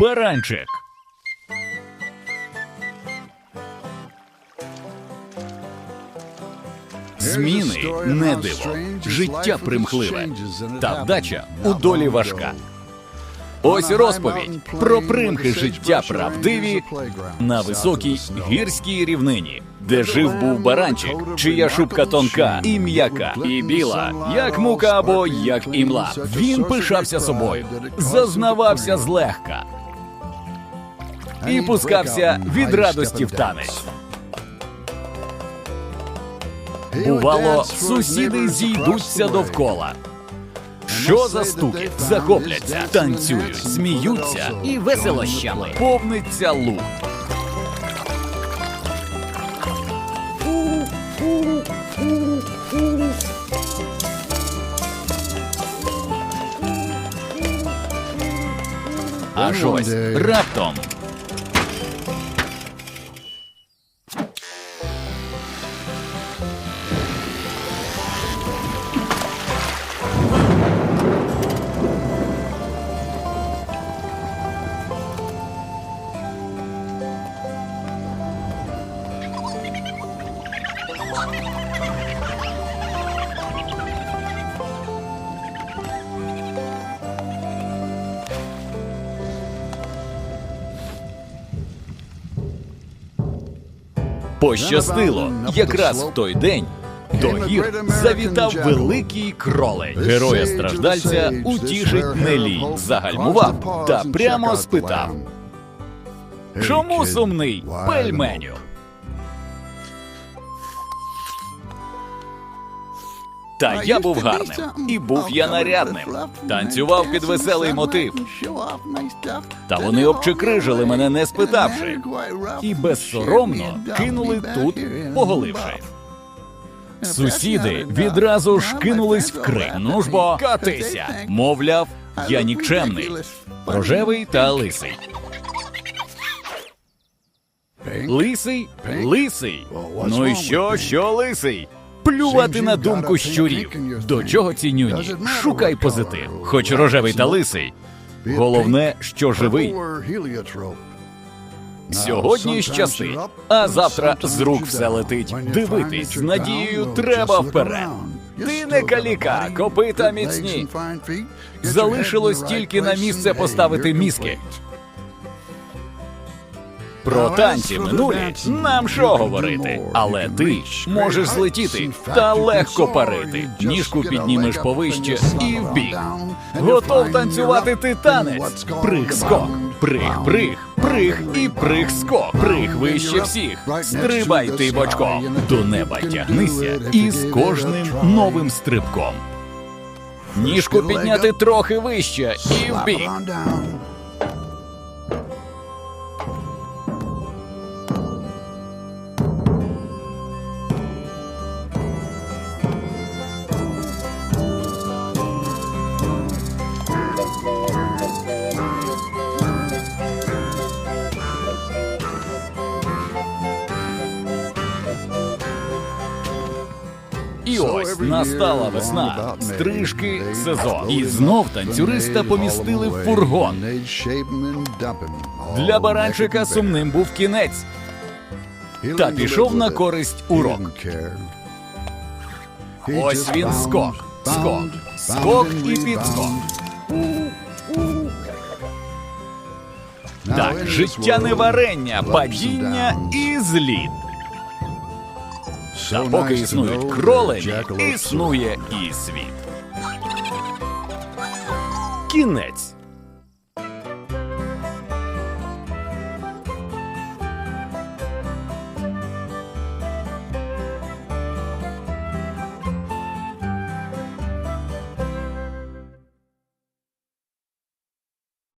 Баранчик. Зміни не диво, життя примхливе, та вдача у долі важка. Ось розповідь про примхи життя правдиві на високій гірській рівнині, де жив був баранчик, чия шубка тонка і м'яка, і біла, як мука або як імла. Він пишався собою, зазнавався злегка і пускався від радості в танець. Бувало, сусіди зійдуться довкола. Що за стуки? Захопляться, танцюють, сміються і веселощами. Повниться лук. Аж ось раптом Пощастило, якраз в той день до гір завітав великий кролень. Героя страждальця утішить Нелі, загальмував та прямо спитав: Чому сумний пельменю? Та я був гарним, і був я нарядним. Танцював під веселий мотив. Та вони обчекрижили мене, не спитавши, і безсоромно кинули тут, поголивши. Сусіди відразу ж кинулись в крик. Ну ж бо катися, мовляв, я нікчемний, рожевий та лисий. Лисий, лисий. Ну і що, що лисий? Плювати на думку щурів. До чого ці нюні? Шукай позитив. Хоч рожевий та лисий. Головне, що живий. Сьогодні щастить, а завтра з рук все летить. Дивитись з надією треба вперед. Ти не каліка, копита міцні. Залишилось тільки на місце поставити мізки. Про танці минулі нам що говорити, але ти можеш злетіти та легко парити. Ніжку піднімеш повище і вбік. Готов танцювати ти танець. Приг скок, приг, приг, приг і приг скок. Приг вище всіх. Стрибай ти бочком. До неба тягнися і з кожним новим стрибком. Ніжку підняти трохи вище і вбік. І ось настала весна, стрижки, сезон. І знов танцюриста помістили в фургон. Для баранчика сумним був кінець. Та пішов на користь урок. Ось він скок, скок, скок і підскок. Так, життя не варення, падіння і зліт. Та поки існують кролені, існує і світ. Кінець.